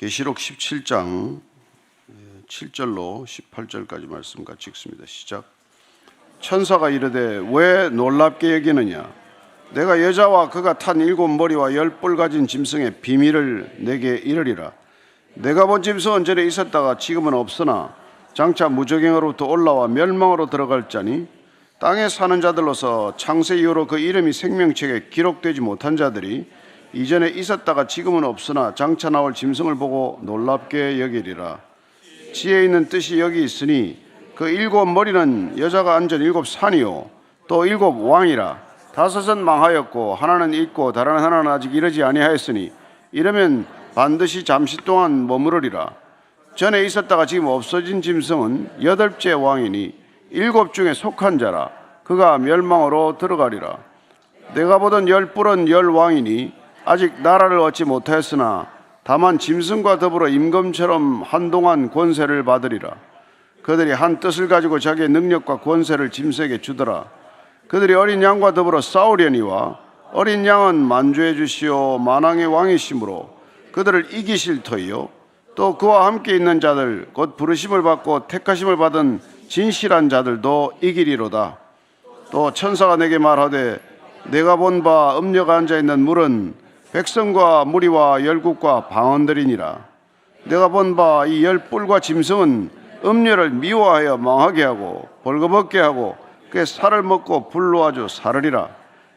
계시록 17장 7절로 18절까지 말씀 같이 읽습니다. 시작. 천사가 이르되 왜 놀랍게 여기느냐? 내가 여자와 그가 탄 일곱 머리와 열 뿔 가진 짐승의 비밀을 내게 이르리라. 내가 본 짐승은 전에 있었다가 지금은 없으나 장차 무적행으로부터 올라와 멸망으로 들어갈 자니 땅에 사는 자들로서 창세 이후로 그 이름이 생명책에 기록되지 못한 자들이 이전에 있었다가 지금은 없으나 장차 나올 짐승을 보고 놀랍게 여기리라. 지혜 있는 뜻이 여기 있으니 그 일곱 머리는 여자가 앉은 일곱 산이요. 또 일곱 왕이라. 다섯은 망하였고 하나는 있고 다른 하나는 아직 이르지 아니하였으니 이러면 반드시 잠시 동안 머무르리라. 전에 있었다가 지금 없어진 짐승은 여덟째 왕이니 일곱 중에 속한 자라. 그가 멸망으로 들어가리라. 내가 보던 열 뿔은 열 왕이니 아직 나라를 얻지 못하였으나 다만 짐승과 더불어 임금처럼 한동안 권세를 받으리라. 그들이 한 뜻을 가지고 자기의 능력과 권세를 짐승에게 주더라. 그들이 어린 양과 더불어 싸우려니와 어린 양은 만주해 주시오 만왕의 왕이시므로 그들을 이기실 터이요. 또 그와 함께 있는 자들 곧 부르심을 받고 택하심을 받은 진실한 자들도 이기리로다. 또 천사가 내게 말하되 내가 본 바 음녀가 앉아 있는 물은 백성과 무리와 열국과 방언들이니라. 내가 본 바 이 열 뿔과 짐승은 음녀를 미워하여 망하게 하고 벌거벗게 하고 그의 살을 먹고 불로 아주 사르리라.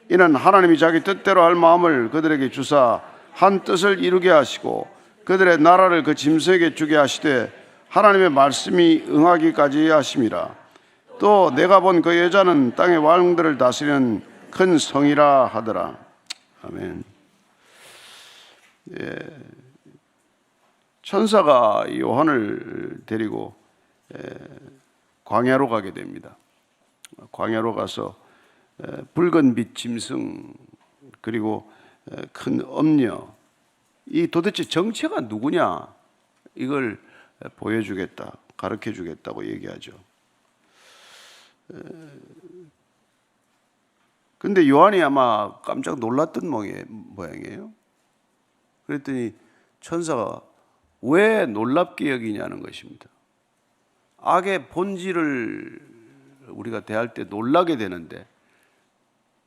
이는 하나님이 자기 뜻대로 할 마음을 그들에게 주사 한 뜻을 이루게 하시고 그들의 나라를 그 짐승에게 주게 하시되 하나님의 말씀이 응하기까지 하심이라 또 내가 본 그 여자는 땅의 왕들을 다스리는 큰 성이라 하더라. 아멘 예, 천사가 요한을 데리고 에, 광야로 가게 됩니다. 광야로 가서 에, 붉은 빛 짐승 그리고 에, 큰 엄녀 이 도대체 정체가 누구냐 이걸 에, 보여주겠다 가르쳐 주겠다고 얘기하죠. 에, 근데 요한이 아마 깜짝 놀랐던 모양- 모양이에요. 그랬더니 천사가 왜 놀랍게 여기냐는 것입니다. 악의 본질을 우리가 대할 때 놀라게 되는데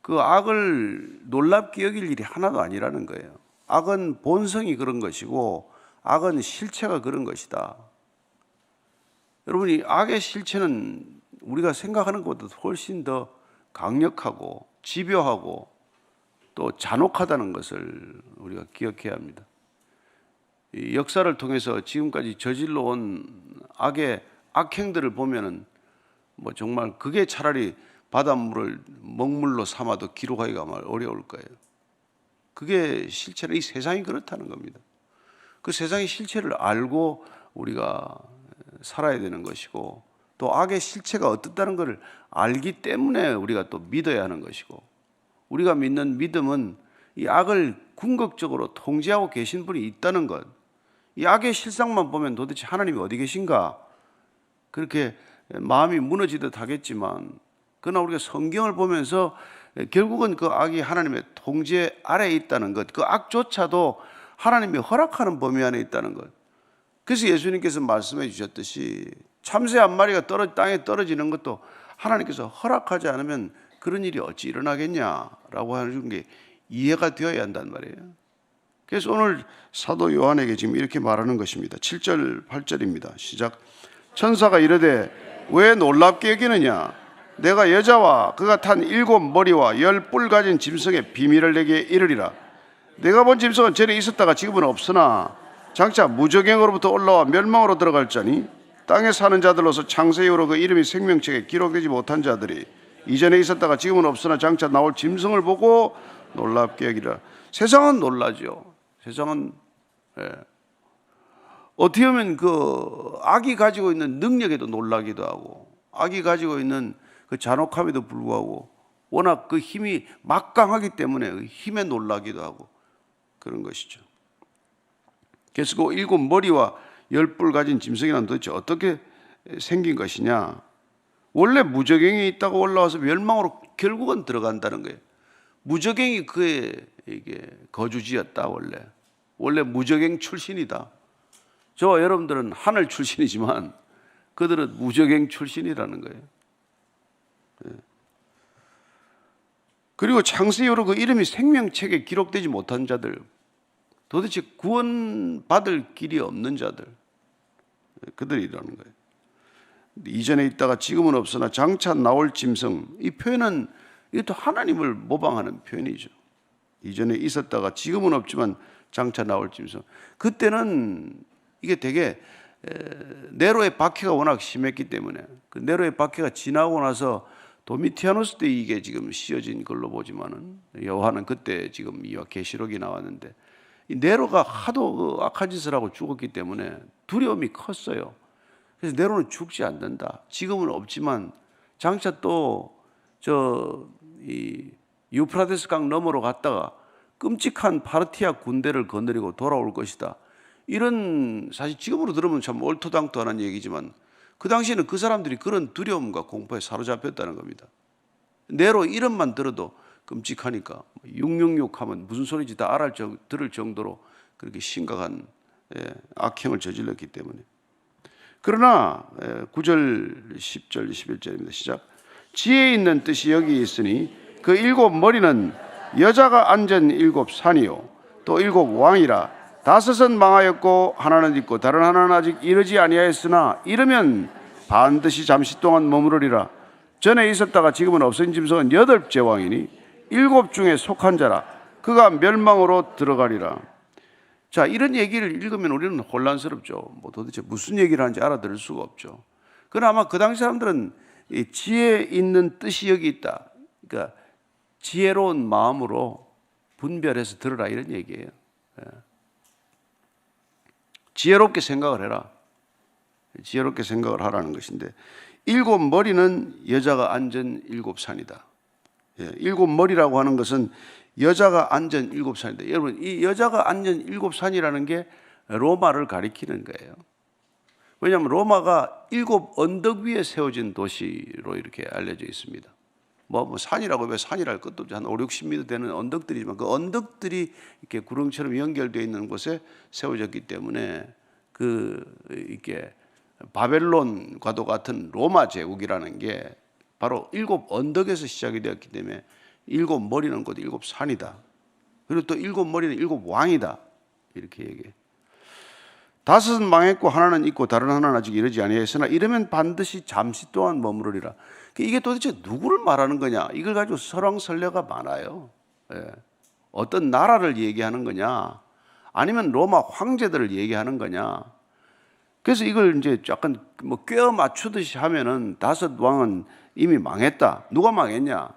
그 악을 놀랍게 여길 일이 하나도 아니라는 거예요. 악은 본성이 그런 것이고 악은 실체가 그런 것이다. 여러분이 악의 실체는 우리가 생각하는 것보다 훨씬 더 강력하고 집요하고 또 잔혹하다는 것을 우리가 기억해야 합니다. 이 역사를 통해서 지금까지 저질러 온 악의 악행들을 보면은 뭐 정말 그게 차라리 바닷물을 먹물로 삼아도 기록하기가 말 어려울 거예요. 그게 실체는 이 세상이 그렇다는 겁니다. 그 세상의 실체를 알고 우리가 살아야 되는 것이고 또 악의 실체가 어떻다는 것을 알기 때문에 우리가 또 믿어야 하는 것이고 우리가 믿는 믿음은 이 악을 궁극적으로 통제하고 계신 분이 있다는 것. 이 악의 실상만 보면 도대체 하나님이 어디 계신가? 그렇게 마음이 무너지듯 하겠지만 그러나 우리가 성경을 보면서 결국은 그 악이 하나님의 통제 아래에 있다는 것. 그 악조차도 하나님이 허락하는 범위 안에 있다는 것. 그래서 예수님께서 말씀해 주셨듯이 참새 한 마리가 떨어 땅에 떨어지는 것도 하나님께서 허락하지 않으면 그런 일이 어찌 일어나겠냐라고 하는 게 이해가 되어야 한단 말이에요. 그래서 오늘 사도 요한에게 지금 이렇게 말하는 것입니다. 7절, 8절입니다. 시작. 천사가 이르되 왜 놀랍게 여기느냐? 내가 여자와 그가 탄 일곱 머리와 열 뿔 가진 짐승의 비밀을 내게 이르리라. 내가 본 짐승은 전에 있었다가 지금은 없으나 장차 무적행으로부터 올라와 멸망으로 들어갈 자니 땅에 사는 자들로서 창세 이후로 그 이름이 생명책에 기록되지 못한 자들이 이전에 있었다가 지금은 없으나 장차 나올 짐승을 보고 놀랍게 여기라. 세상은 놀라죠. 세상은 예. 어떻게 보면 그 악이 가지고 있는 능력에도 놀라기도 하고 악이 가지고 있는 그 잔혹함에도 불구하고 워낙 그 힘이 막강하기 때문에 그 힘에 놀라기도 하고 그런 것이죠. 그래서 그 일곱 머리와 열 뿔 가진 짐승이란 도대체 어떻게 생긴 것이냐? 원래 무적행이 있다고 올라와서 멸망으로 결국은 들어간다는 거예요. 무적행이 그의 이게 거주지였다 원래. 원래 무적행 출신이다. 저와 여러분들은 하늘 출신이지만 그들은 무적행 출신이라는 거예요. 예. 그리고 창세기로 그 이름이 생명책에 기록되지 못한 자들, 도대체 구원받을 길이 없는 자들, 예, 그들이라는 거예요. 이전에 있다가 지금은 없으나 장차 나올 짐승, 이 표현은 이것도 하나님을 모방하는 표현이죠. 이전에 있었다가 지금은 없지만 장차 나올 짐승. 그때는 이게 되게 에, 네로의 박해가 워낙 심했기 때문에 그 네로의 박해가 지나고 나서 도미티아노스 때 이게 지금 씌어진 걸로 보지만은 여호와는 그때 지금 이와 계시록이 나왔는데 이 네로가 하도 그 악한 짓을 하고 죽었기 때문에 두려움이 컸어요. 그래서 네로는 죽지 않는다. 지금은 없지만 장차 또 저 이 유프라데스 강 너머로 갔다가 끔찍한 파르티아 군대를 거느리고 돌아올 것이다. 이런 사실 지금으로 들으면 참 얼토당토하는 얘기지만 그 당시에는 그 사람들이 그런 두려움과 공포에 사로잡혔다는 겁니다. 내로 이름만 들어도 끔찍하니까 666 하면 무슨 소리인지 다 정, 들을 정도로 그렇게 심각한 예, 악행을 저질렀기 때문에 그러나 예, 9절, 10절, 11절입니다. 시작. 지혜 있는 뜻이 여기 있으니 그 일곱 머리는 여자가 앉은 일곱 산이요 또 일곱 왕이라 다섯은 망하였고 하나는 있고 다른 하나는 아직 이르지 아니하였으나 이르면 반드시 잠시 동안 머무르리라 전에 있었다가 지금은 없어진 짐승은 여덟째 왕이니 일곱 중에 속한 자라 그가 멸망으로 들어가리라 자 이런 얘기를 읽으면 우리는 혼란스럽죠 뭐 도대체 무슨 얘기를 하는지 알아들을 수가 없죠 그러나 아마 그 당시 사람들은 이 지혜 있는 뜻이 여기 있다 그러니까 지혜로운 마음으로 분별해서 들으라 이런 얘기예요 예. 지혜롭게 생각을 해라. 지혜롭게 생각을 하라는 것인데 일곱 머리는 여자가 앉은 일곱 산이다. 예, 일곱 머리라고 하는 것은 여자가 앉은 일곱 산이다. 여러분 이 여자가 앉은 일곱 산이라는 게 로마를 가리키는 거예요. 왜냐하면 로마가 일곱 언덕 위에 세워진 도시로 이렇게 알려져 있습니다. 뭐, 뭐 산이라고 왜 산이랄 것도 없지. 한 5, 60m 되는 언덕들이지만 그 언덕들이 이렇게 구름처럼 연결되어 있는 곳에 세워졌기 때문에 그 이렇게 바벨론과도 같은 로마 제국이라는 게 바로 일곱 언덕에서 시작이 되었기 때문에 일곱 머리는 곧 일곱 산이다. 그리고 또 일곱 머리는 일곱 왕이다. 이렇게 얘기해. 다섯은 망했고 하나는 있고 다른 하나는 아직 이르지 아니하였으나 이러면 반드시 잠시 동안 머무르리라. 이게 도대체 누구를 말하는 거냐? 이걸 가지고 설왕설래가 많아요. 예. 어떤 나라를 얘기하는 거냐? 아니면 로마 황제들을 얘기하는 거냐? 그래서 이걸 이제 약간 뭐 꿰어 맞추듯이 하면은 다섯 왕은 이미 망했다. 누가 망했냐?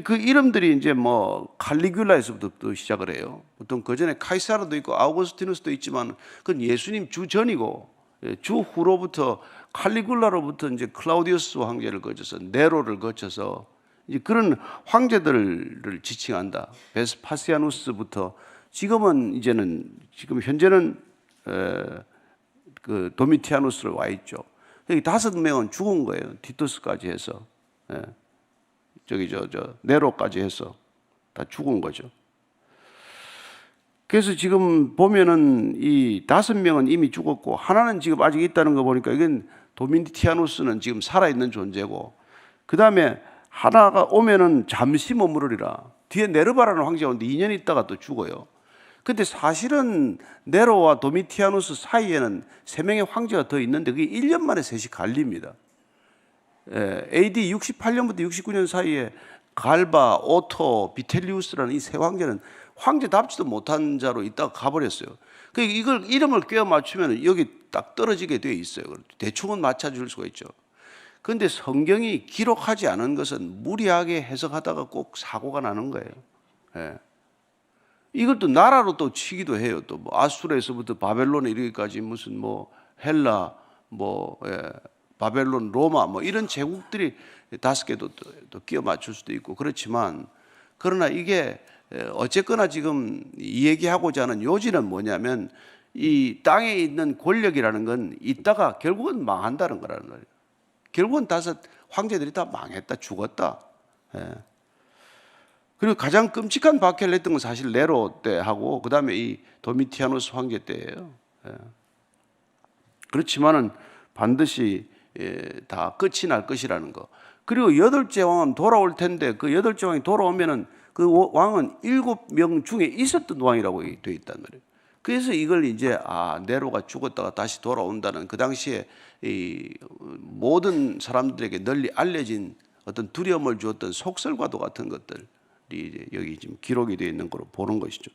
그 이름들이 이제 뭐 칼리귤라에서부터 시작을 해요. 보통 그 전에 카이사르도 있고 아우구스티누스도 있지만 그건 예수님 주 전이고 예, 주 후로부터 칼리굴라로부터 이제 클라우디우스 황제를 거쳐서 네로를 거쳐서 이제 그런 황제들을 지칭한다. 베스파시아누스부터 지금은 이제는 지금 현재는 에, 그 도미티아누스로 와 있죠. 여기 다섯 명은 죽은 거예요. 티투스까지 해서 에, 저기 저 저 네로까지 해서 다 죽은 거죠. 그래서 지금 보면은 이 다섯 명은 이미 죽었고 하나는 지금 아직 있다는 거 보니까 이건 도미티아누스는 지금 살아 있는 존재고 그 다음에 하나가 오면은 잠시 머무르리라. 뒤에 네르바라는 황제가 오는데 2년 있다가 또 죽어요. 근데 사실은 네로와 도미티아누스 사이에는 세 명의 황제가 더 있는데 그게 1년 만에 셋이 갈립니다. 예, AD 68년부터 69년 사이에 갈바, 오토, 비텔리우스라는 이 세 황제는 황제답지도 못한 자로 있다가 가버렸어요. 그 이걸 이름을 꿰어 맞추면 여기 딱 떨어지게 돼 있어요. 대충은 맞춰줄 수가 있죠. 그런데 성경이 기록하지 않은 것은 무리하게 해석하다가 꼭 사고가 나는 거예요. 예. 또 나라로 또 치기도 해요. 또 뭐 아수르에서부터 바벨론에 이르기까지 무슨 뭐 헬라, 뭐 예, 바벨론, 로마 뭐 이런 제국들이 다섯 개도 또, 또 끼워 맞출 수도 있고 그렇지만 그러나 이게 어쨌거나 지금 이 얘기하고자 하는 요지는 뭐냐면 이 땅에 있는 권력이라는 건 있다가 결국은 망한다는 거라는 거예요. 결국은 다섯 황제들이 다 망했다, 죽었다. 예. 그리고 가장 끔찍한 박해를 했던 건 사실 네로 때 하고 그 다음에 이 도미티아누스 황제 때예요. 예. 그렇지만은 반드시 예, 다 끝이 날 것이라는 거. 그리고 여덟째 왕은 돌아올 텐데 그 여덟째 왕이 돌아오면은 그 왕은 일곱 명 중에 있었던 왕이라고 돼 있단 말이에요. 그래서 이걸 이제 아 네로가 죽었다가 다시 돌아온다는 그 당시에 이 모든 사람들에게 널리 알려진 어떤 두려움을 주었던 속설과도 같은 것들이 이제 여기 지금 기록이 되어 있는 걸로 보는 것이죠.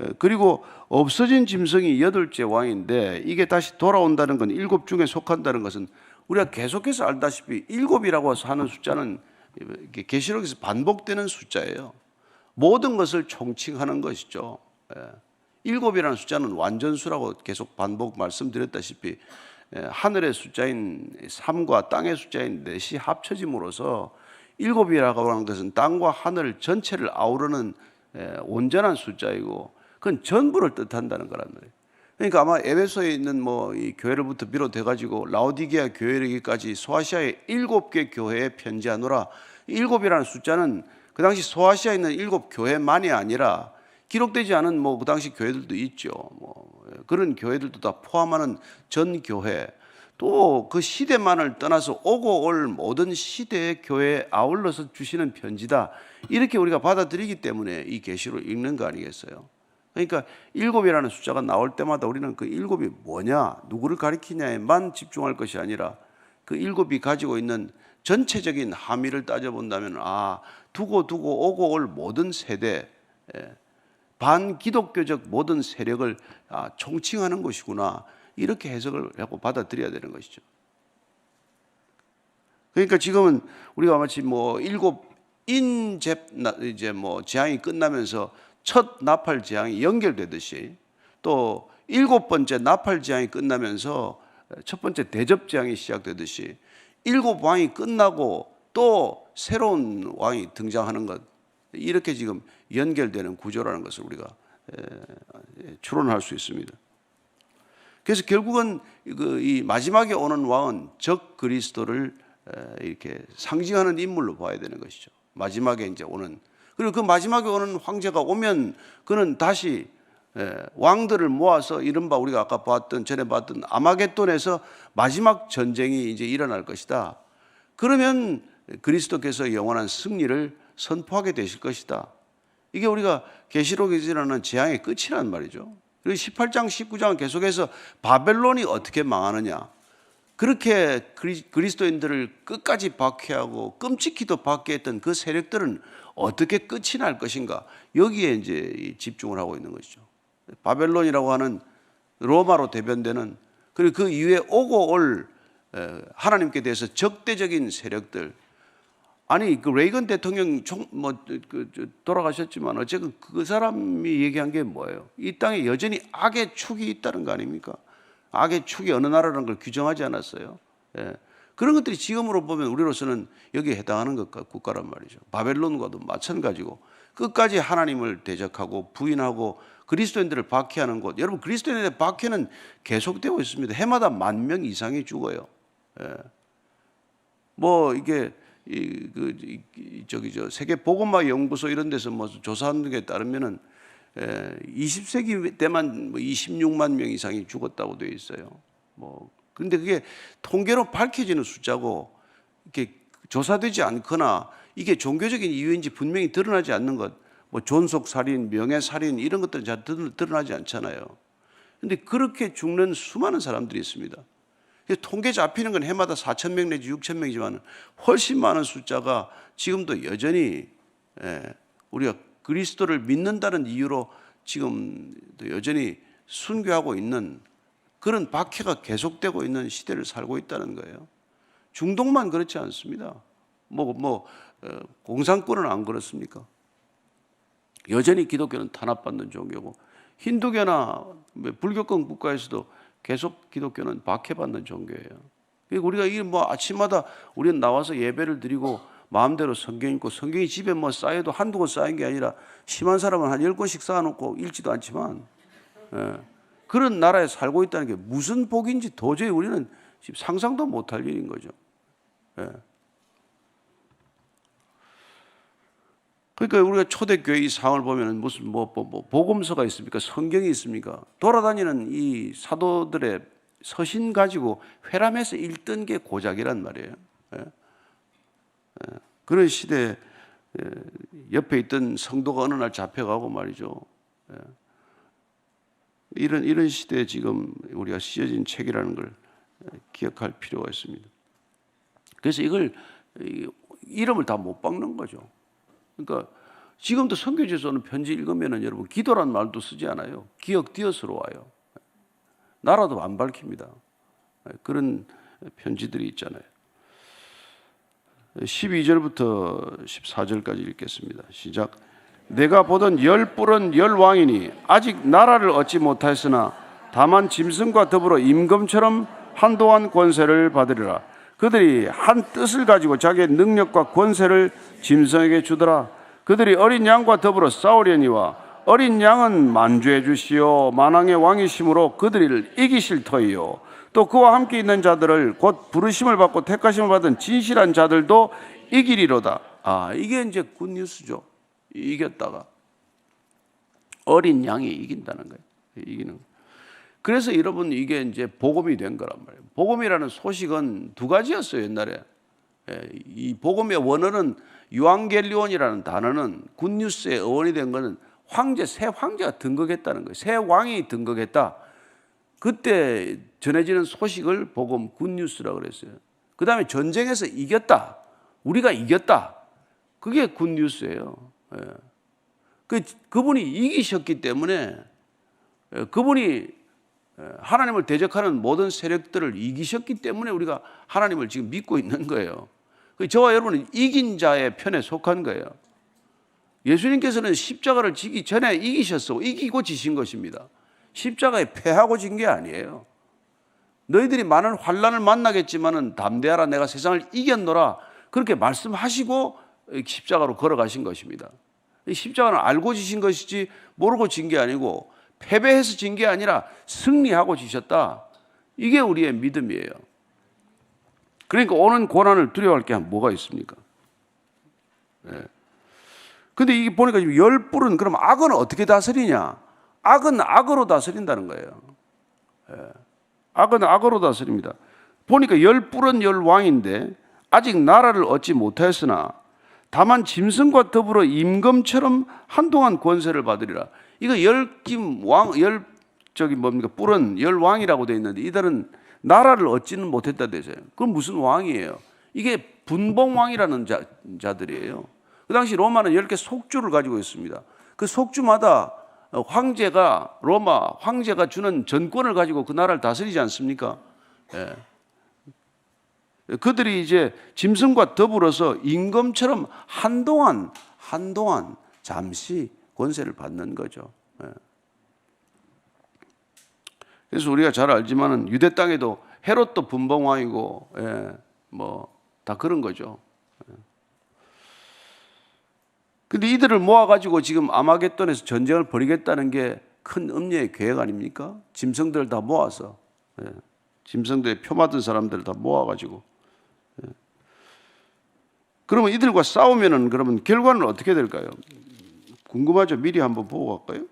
예, 그리고 없어진 짐승이 여덟째 왕인데 이게 다시 돌아온다는 건 일곱 중에 속한다는 것은 우리가 계속해서 알다시피 일곱이라고 하는 숫자는 계시록에서 반복되는 숫자예요. 모든 것을 총칭하는 것이죠. 예. 일곱이라는 숫자는 완전수라고 계속 반복 말씀드렸다시피 예, 하늘의 숫자인 3과 땅의 숫자인 4이 합쳐짐으로써 일곱이라고 하는 것은 땅과 하늘 전체를 아우르는 예, 온전한 숫자이고 그건 전부를 뜻한다는 거란 말이에요. 그러니까 아마 에베소에 있는 뭐 이 교회를부터 비롯해 가지고 라오디게아 교회에게까지 소아시아의 일곱 개 교회에 편지하노라 일곱이라는 숫자는 그 당시 소아시아에 있는 일곱 교회만이 아니라 기록되지 않은 뭐 그 당시 교회들도 있죠. 뭐 그런 교회들도 다 포함하는 전 교회 또 그 시대만을 떠나서 오고 올 모든 시대의 교회에 아울러서 주시는 편지다. 이렇게 우리가 받아들이기 때문에 이 계시를 읽는 거 아니겠어요? 그러니까 일곱이라는 숫자가 나올 때마다 우리는 그 일곱이 뭐냐, 누구를 가리키냐에만 집중할 것이 아니라 그 일곱이 가지고 있는 전체적인 함의를 따져본다면 아 두고 두고 오고 올 모든 세대 예, 반기독교적 모든 세력을 아, 총칭하는 것이구나 이렇게 해석을 하고 받아들여야 되는 것이죠. 그러니까 지금은 우리가 마치 뭐 일곱 인제 이제 뭐 재앙이 끝나면서 첫 나팔 재앙이 연결되듯이 또 일곱 번째 나팔 재앙이 끝나면서 첫 번째 대접 재앙이 시작되듯이 일곱 왕이 끝나고 또 새로운 왕이 등장하는 것 이렇게 지금 연결되는 구조라는 것을 우리가 추론할 수 있습니다. 그래서 결국은 그이 마지막에 오는 왕은 적 그리스도를 이렇게 상징하는 인물로 봐야 되는 것이죠. 마지막에 이제 오는 그리고 그 마지막에 오는 황제가 오면 그는 다시 왕들을 모아서 이른바 우리가 아까 봤던 전에 봤던 아마겟돈에서 마지막 전쟁이 이제 일어날 것이다. 그러면 그리스도께서 영원한 승리를 선포하게 되실 것이다. 이게 우리가 계시록에서 일어나는 재앙의 끝이란 말이죠. 그리고 18장, 19장은 계속해서 바벨론이 어떻게 망하느냐. 그렇게 그리스도인들을 끝까지 박해하고 끔찍히도 박해했던 그 세력들은 어떻게 끝이 날 것인가. 여기에 이제 집중을 하고 있는 것이죠. 바벨론이라고 하는 로마로 대변되는 그리고 그 이후에 오고 올 하나님께 대해서 적대적인 세력들 아니 그 레이건 대통령 뭐그 돌아가셨지만 어쨌든 그 사람이 얘기한 게 뭐예요? 이 땅에 여전히 악의 축이 있다는 거 아닙니까? 악의 축이 어느 나라라는 걸 규정하지 않았어요. 예. 그런 것들이 지금으로 보면 우리로서는 여기에 해당하는 것과 국가란 말이죠. 바벨론과도 마찬가지고 끝까지 하나님을 대적하고 부인하고 그리스도인들을 박해하는 곳. 여러분 그리스도인들의 박해는 계속되고 있습니다. 해마다 만 명 이상이 죽어요. 예. 뭐 이게 이, 그, 이, 저기 저 세계 보건마 연구소 이런 데서 뭐 조사한 게 따르면은 에, 20세기 때만 뭐 26만 명 이상이 죽었다고 되어 있어요. 뭐 근데 그게 통계로 밝혀지는 숫자고 이렇게 조사되지 않거나 이게 종교적인 이유인지 분명히 드러나지 않는 것, 뭐 존속 살인, 명예 살인 이런 것들은 잘 드러나지 않잖아요. 근데 그렇게 죽는 수많은 사람들이 있습니다. 통계 잡히는 건 해마다 4천 명 내지 6천 명이지만 훨씬 많은 숫자가 지금도 여전히 예, 우리가 그리스도를 믿는다는 이유로 지금 여전히 순교하고 있는 그런 박해가 계속되고 있는 시대를 살고 있다는 거예요. 중동만 그렇지 않습니다. 뭐, 뭐, 어, 공산권은 안 그렇습니까? 여전히 기독교는 탄압받는 종교고, 힌두교나 불교권 국가에서도 계속 기독교는 박해받는 종교예요. 우리가 이 뭐 아침마다 우리는 나와서 예배를 드리고 마음대로 성경 읽고 성경이 집에 뭐 쌓여도 한두 권 쌓인 게 아니라 심한 사람은 한 열 권씩 쌓아놓고 읽지도 않지만 예. 그런 나라에 살고 있다는 게 무슨 복인지 도저히 우리는 상상도 못할 일인 거죠. 예. 그러니까 우리가 초대교회 이 상을 보면은 무슨 뭐, 뭐, 뭐 복음서가 있습니까? 성경이 있습니까? 돌아다니는 이 사도들의 서신 가지고 회람해서 읽던 게 고작이란 말이에요. 예? 예. 그런 시대에 예, 옆에 있던 성도가 어느 날 잡혀가고 말이죠. 예. 이런 이런 시대에 지금 우리가 쓰여진 책이라는 걸 기억할 필요가 있습니다. 그래서 이걸 이- 이름을 다 못 박는 거죠. 그러니까 지금도 선교지에서는 편지 읽으면은 여러분 기도란 말도 쓰지 않아요. 기억 띄어서로 와요. 나라도 안 밝힙니다. 그런 편지들이 있잖아요. 12절부터 14절까지 읽겠습니다. 시작. 내가 보던 열 뿔은 열 왕이니 아직 나라를 얻지 못하였으나 다만 짐승과 더불어 임금처럼 한동안 권세를 받으리라. 그들이 한 뜻을 가지고 자기의 능력과 권세를 짐승에게 주더라. 그들이 어린 양과 더불어 싸우려니와 어린 양은 만주해 주시오 만왕의 왕이심으로 그들을 이기실 터이요 또 그와 함께 있는 자들을 곧 부르심을 받고 택하심을 받은 진실한 자들도 이기리로다. 아 이게 이제 굿뉴스죠. 이겼다가 어린 양이 이긴다는 거예요. 이기는. 거예요. 그래서 여러분 이게 이제 복음이 된 거란 말이에요. 복음이라는 소식은 두 가지였어요 옛날에. 예, 이 복음의 원어는 유앙겔리온이라는 단어는 굿뉴스의 어원이 된 거는 황제 새 황제가 등극했다는 거예요. 새 왕이 등극했다. 그때 전해지는 소식을 복음 굿뉴스라고 그랬어요. 그 다음에 전쟁에서 이겼다. 우리가 이겼다. 그게 굿뉴스예요. 예. 그, 그분이 이기셨기 때문에 예, 그분이 예, 하나님을 대적하는 모든 세력들을 이기셨기 때문에 우리가 하나님을 지금 믿고 있는 거예요. 그 저와 여러분은 이긴 자의 편에 속한 거예요. 예수님께서는 십자가를 지기 전에 이기셨어. 이기고 지신 것입니다. 십자가에 패하고 진 게 아니에요. 너희들이 많은 환란을 만나겠지만은 담대하라 내가 세상을 이겼노라 그렇게 말씀하시고 십자가로 걸어가신 것입니다. 이 십자가는 알고 지신 것이지 모르고 진 게 아니고 패배해서 진 게 아니라 승리하고 지셨다. 이게 우리의 믿음이에요. 그러니까 오는 고난을 두려워할 게 뭐가 있습니까? 예. 근데 이게 보니까 지금 열 뿔은 그럼 악은 어떻게 다스리냐? 악은 악으로 다스린다는 거예요. 예. 악은 악으로 다스립니다. 보니까 열 뿔은 열 왕인데 아직 나라를 얻지 못하였으나 다만 짐승과 더불어 임금처럼 한동안 권세를 받으리라. 이거 열김 왕, 열 저기 뭡니까 뿔은 열 왕이라고 되어 있는데 이들은 나라를 얻지는 못했다 되세요. 그건 무슨 왕이에요? 이게 분봉 왕이라는 자, 자들이에요. 그 당시 로마는 10개 속주를 가지고 있습니다. 그 속주마다 황제가 로마 황제가 주는 전권을 가지고 그 나라를 다스리지 않습니까? 예. 그들이 이제 짐승과 더불어서 임금처럼 한동안 한동안 잠시 권세를 받는 거죠. 예. 그래서 우리가 잘 알지만은 유대 땅에도 헤롯도 분봉왕이고 예, 뭐 다 그런 거죠. 예. 근데 이들을 모아 가지고 지금 아마겟돈에서 전쟁을 벌이겠다는 게 큰 음녀의 계획 아닙니까? 짐승들을 다 모아서 예. 짐승들의 표 맞은 사람들을 다 모아 가지고 예. 그러면 이들과 싸우면은 그러면 결과는 어떻게 될까요? 궁금하죠? 미리 한번 보고 갈까요?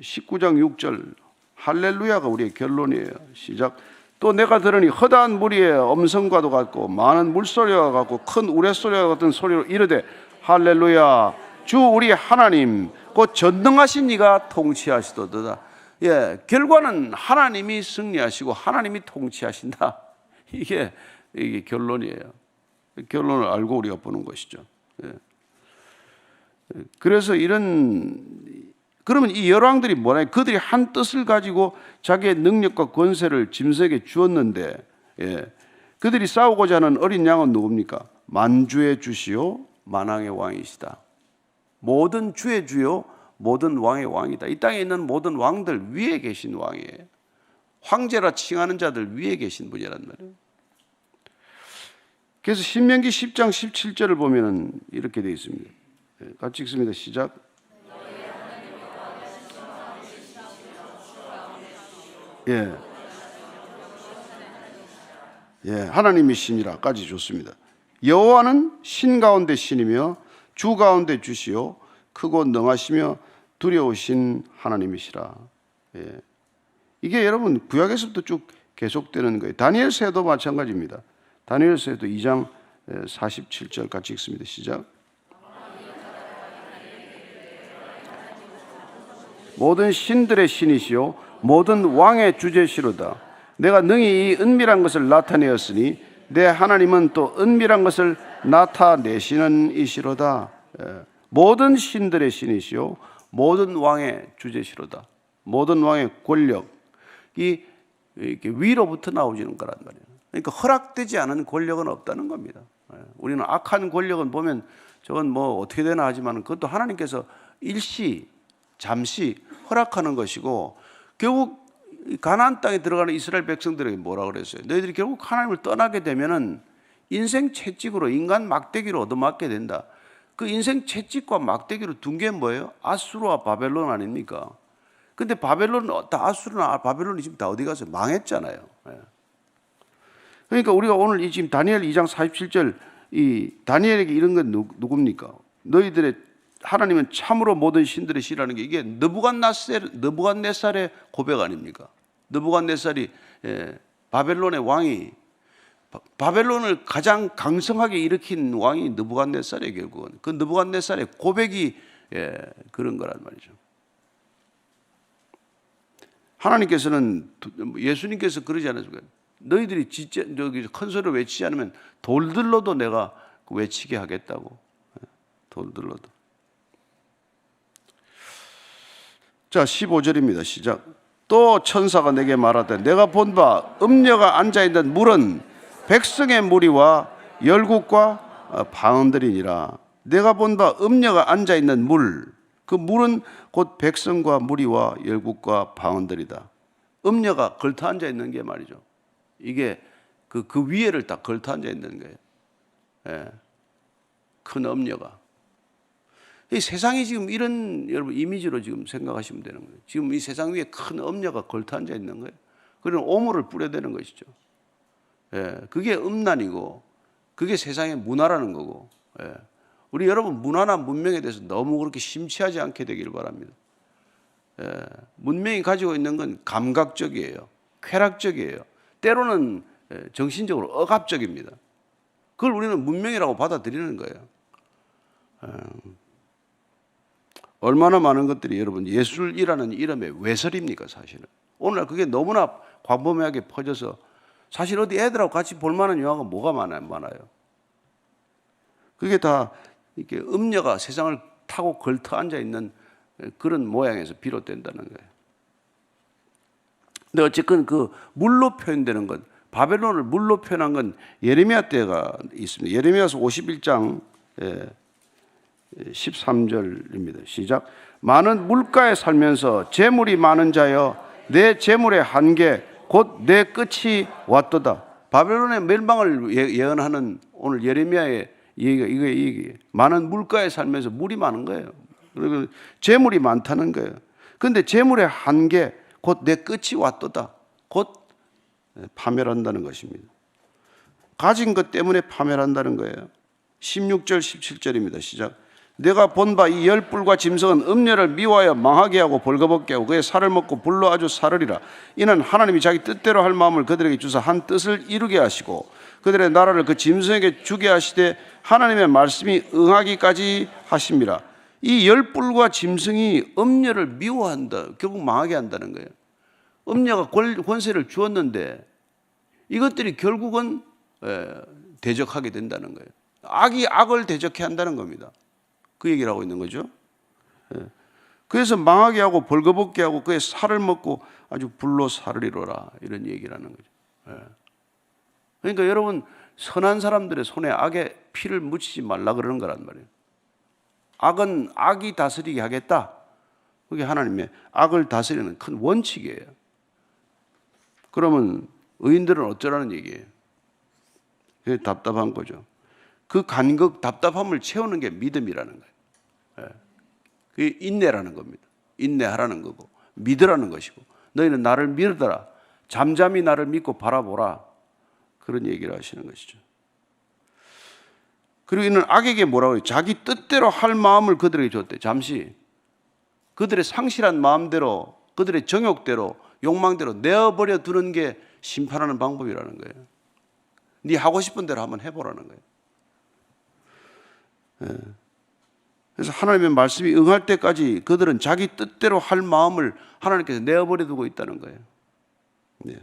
19장 6절 할렐루야가 우리의 결론이에요. 시작. 또 내가 들으니 허다한 무리의 엄성과도 같고 많은 물소리와 같고 큰 우레소리와 같은 소리로 이르되 할렐루야 주 우리 하나님 곧 전능하신 이가 통치하시도다. 예, 결과는 하나님이 승리하시고 하나님이 통치하신다. 이게 이게 결론이에요. 결론을 알고 우리가 보는 것이죠. 예. 그래서 이런 그러면 이 열왕들이 뭐냐? 그들이 한 뜻을 가지고 자기의 능력과 권세를 짐승에게 주었는데, 예. 그들이 싸우고자 하는 어린 양은 누굽니까? 만주의 주시오, 만왕의 왕이시다. 모든 주의 주요, 모든 왕의 왕이다. 이 땅에 있는 모든 왕들 위에 계신 왕이에요. 황제라 칭하는 자들 위에 계신 분이란 말이에요. 그래서 신명기 10장 17절을 보면은 이렇게 되어 있습니다. 예, 같이 읽습니다. 시작. 예. 예, 하나님이시니라까지 좋습니다. 여호와는 신 가운데 신이며 주 가운데 주시오 크고 능하시며 두려우신 하나님이시라. 예. 이게 여러분 구약에서부터 쭉 계속되는 거예요. 다니엘서에도 마찬가지입니다. 다니엘서에도 2장 47절 같이 읽습니다. 시작. 모든 신들의 신이시요 모든 왕의 주제시로다. 내가 능히 이 은밀한 것을 나타내었으니 내 하나님은 또 은밀한 것을 나타내시는 이시로다. 예. 모든 신들의 신이시요 모든 왕의 주제시로다. 모든 왕의 권력 이 위로부터 나오지는 거란 말이에요. 그러니까 허락되지 않은 권력은 없다는 겁니다. 예. 우리는 악한 권력은 보면 저건 뭐 어떻게 되나 하지만 그것도 하나님께서 일시 잠시 허락하는 것이고 결국 이 가나안 땅에 들어가는 이스라엘 백성들에게 뭐라 그랬어요? 너희들이 결국 하나님을 떠나게 되면은 인생 채찍으로 인간 막대기로 얻어맞게 된다. 그 인생 채찍과 막대기로 둔 게 뭐예요? 아수르와 바벨론 아닙니까? 근데 바벨론 다 아수르나 바벨론이 지금 다 어디 가서 망했잖아요. 예. 그러니까 우리가 오늘 이 지금 다니엘 2장 47절 이 다니엘에게 이런 건 누, 누굽니까? 너희들의 하나님은 참으로 모든 신들의 시라는 게 이게 느부갓네살 느부갓네살의 고백 아닙니까? 느부갓네살이 예, 바벨론의 왕이 바- 바벨론을 가장 강성하게 일으킨 왕이 느부갓네살이에요 결국은 그 느부갓네살의 고백이 예, 그런 거란 말이죠. 하나님께서는 두- 예수님께서 그러지 않았습니까? 너희들이 진짜 저기 큰 소리로 외치지 않으면 돌들로도 내가 외치게 하겠다고. 예, 돌들로도. 자, 15절입니다. 시작. 또 천사가 내게 말하되 내가 본 바 음녀가 앉아 있는 물은 백성의 무리와 열국과 어, 방언들이니라. 내가 본 바 음녀가 앉아 있는 물, 그 물은 곧 백성과 무리와 열국과 방언들이다. 음녀가 걸터 앉아 있는 게 말이죠. 이게 그, 그 위에를 딱 걸터 앉아 있는 거예요. 예. 큰 음녀가. 이 세상이 지금 이런 여러분 이미지로 지금 생각하시면 되는 거예요. 지금 이 세상 위에 큰 음녀가 걸터 앉아 있는 거예요. 그런 오물을 뿌려대는 것이죠. 예, 그게 음란이고 그게 세상의 문화라는 거고. 예. 우리 여러분 문화나 문명에 대해서 너무 그렇게 심취하지 않게 되길 바랍니다. 예, 문명이 가지고 있는 건 감각적이에요. 쾌락적이에요. 때로는 예, 정신적으로 억압적입니다. 그걸 우리는 문명이라고 받아들이는 거예요. 얼마나 많은 것들이 여러분 예술이라는 이름의 외설입니까 사실은 오늘날 그게 너무나 광범위하게 퍼져서 사실 어디 애들하고 같이 볼 만한 영화가 뭐가 많아요 그게 다 이렇게 음녀가 세상을 타고 걸터 앉아 있는 그런 모양에서 비롯된다는 거예요 근데 어쨌든 그 물로 표현되는 것 바벨론을 물로 표현한 건 예레미야 때가 있습니다 예레미야서 51장 예, 13절입니다. 시작. 많은 물가에 살면서 재물이 많은 자여 내 재물의 한계 곧 내 끝이 왔도다. 바벨론의 멸망을 예- 예언하는 오늘 예레미야의 얘기가 이거 얘기. 많은 물가에 살면서 물이 많은 거예요. 그리고 재물이 많다는 거예요. 근데 재물의 한계 곧 내 끝이 왔도다. 곧 파멸한다는 것입니다. 가진 것 때문에 파멸한다는 거예요. 16절 17절입니다. 시작. 내가 본 바 이 열불과 짐승은 음녀를 미워하여 망하게 하고 벌거벗게 하고 그의 살을 먹고 불로 아주 사르리라. 이는 하나님이 자기 뜻대로 할 마음을 그들에게 주사 한 뜻을 이루게 하시고 그들의 나라를 그 짐승에게 주게 하시되 하나님의 말씀이 응하기까지 하십니다. 이 열불과 짐승이 음녀를 미워한다. 결국 망하게 한다는 거예요. 음녀가 권- 권세를 주었는데 이것들이 결국은 에, 대적하게 된다는 거예요. 악이 악을 대적해 한다는 겁니다. 그 얘기를 하고 있는 거죠. 예. 그래서 망하게 하고 벌거벗게 하고 그의 살을 먹고 아주 불로 사르리로라 이런 얘기를 하는 거죠. 예. 그러니까 여러분 선한 사람들의 손에 악의 피를 묻히지 말라 그러는 거란 말이에요. 악은 악이 다스리게 하겠다. 그게 하나님의 악을 다스리는 큰 원칙이에요. 그러면 의인들은 어쩌라는 얘기예요? 그게 답답한 거죠. 그 간극 답답함을 채우는 게 믿음이라는 거예요. 예. 그게 인내라는 겁니다. 인내하라는 거고 믿으라는 것이고 너희는 나를 믿어라. 잠잠히 나를 믿고 바라보라. 그런 얘기를 하시는 것이죠. 그리고 이는 악에게 뭐라고 해요? 자기 뜻대로 할 마음을 그들에게 줬대. 잠시 그들의 상실한 마음대로 그들의 정욕대로 욕망대로 내어버려 두는 게 심판하는 방법이라는 거예요. 네 하고 싶은 대로 한번 해보라는 거예요. 예. 그래서 하나님의 말씀이 응할 때까지 그들은 자기 뜻대로 할 마음을 하나님께서 내어버려 두고 있다는 거예요. 네.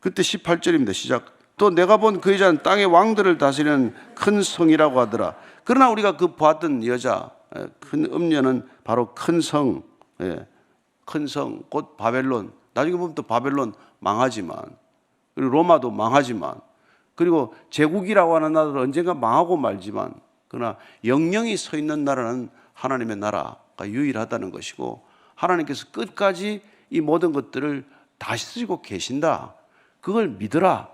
그때 18절입니다. 시작. 또 내가 본 그 여자는 땅의 왕들을 다스리는 큰 성이라고 하더라. 그러나 우리가 그 보았던 여자, 예, 큰 음녀는 바로 큰 성, 예, 큰 성, 곧 바벨론. 나중에 보면 또 바벨론 망하지만, 그리고 로마도 망하지만, 그리고 제국이라고 하는 나라도 언젠가 망하고 말지만, 그러나 영영이 서 있는 나라는 하나님의 나라가 유일하다는 것이고, 하나님께서 끝까지 이 모든 것들을 다스리고 계신다. 그걸 믿어라.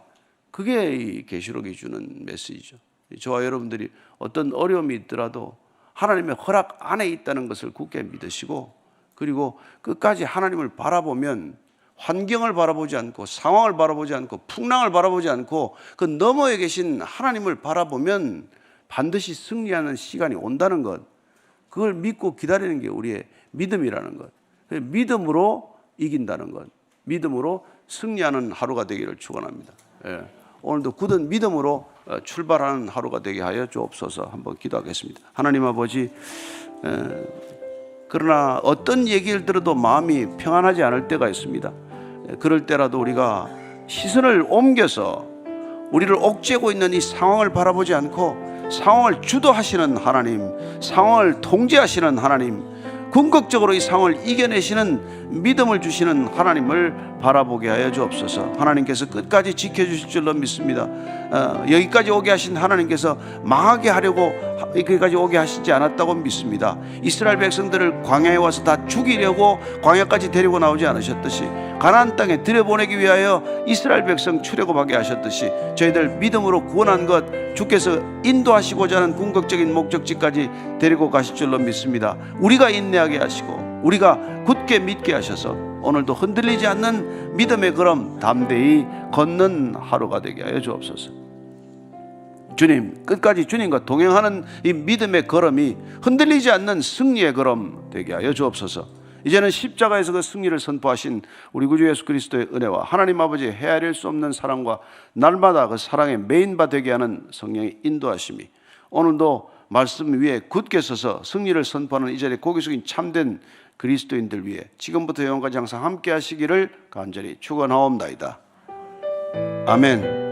그게 이 계시록이 주는 메시지죠. 저와 여러분들이 어떤 어려움이 있더라도 하나님의 허락 안에 있다는 것을 굳게 믿으시고 그리고 끝까지 하나님을 바라보면 환경을 바라보지 않고 상황을 바라보지 않고 풍랑을 바라보지 않고 그 너머에 계신 하나님을 바라보면 반드시 승리하는 시간이 온다는 것. 그걸 믿고 기다리는 게 우리의 믿음이라는 것. 믿음으로 이긴다는 것. 믿음으로 승리하는 하루가 되기를 축원합니다. 예. 오늘도 굳은 믿음으로 어, 출발하는 하루가 되게 하여 주옵소서. 한번 기도하겠습니다. 하나님 아버지, 에, 그러나 어떤 얘기를 들어도 마음이 평안하지 않을 때가 있습니다. 에, 그럴 때라도 우리가 시선을 옮겨서 우리를 옥죄고 있는 이 상황을 바라보지 않고 상황을 주도하시는 하나님, 상황을 통제하시는 하나님, 궁극적으로 이 상황을 이겨내시는 믿음을 주시는 하나님을 바라보게 하여 주옵소서. 하나님께서 끝까지 지켜주실 줄로 믿습니다. 어, 여기까지 오게 하신 하나님께서 망하게 하려고 여기까지 오게 하시지 않았다고 믿습니다. 이스라엘 백성들을 광야에 와서 다 죽이려고 광야까지 데리고 나오지 않으셨듯이 가나안 땅에 들여보내기 위하여 이스라엘 백성 출애굽하게 하셨듯이 저희들 믿음으로 구원한 것 주께서 인도하시고자 하는 궁극적인 목적지까지 데리고 가실 줄로 믿습니다. 우리가 인내하게 하시고 우리가 굳게 믿게 하셔서 오늘도 흔들리지 않는 믿음의 걸음 담대히 걷는 하루가 되게 하여 주옵소서. 주님 끝까지 주님과 동행하는 이 믿음의 걸음이 흔들리지 않는 승리의 걸음 되게 하여 주옵소서. 이제는 십자가에서 그 승리를 선포하신 우리 구주 예수 그리스도의 은혜와 하나님 아버지의 헤아릴 수 없는 사랑과 날마다 그 사랑의 메인바 되게 하는 성령의 인도하심이 오늘도 말씀 위에 굳게 서서 승리를 선포하는 이 자리에 고개 숙인 참된 그리스도인들 위해 지금부터 영원까지 항상 함께 하시기를 간절히 축원하옵나이다. 아멘.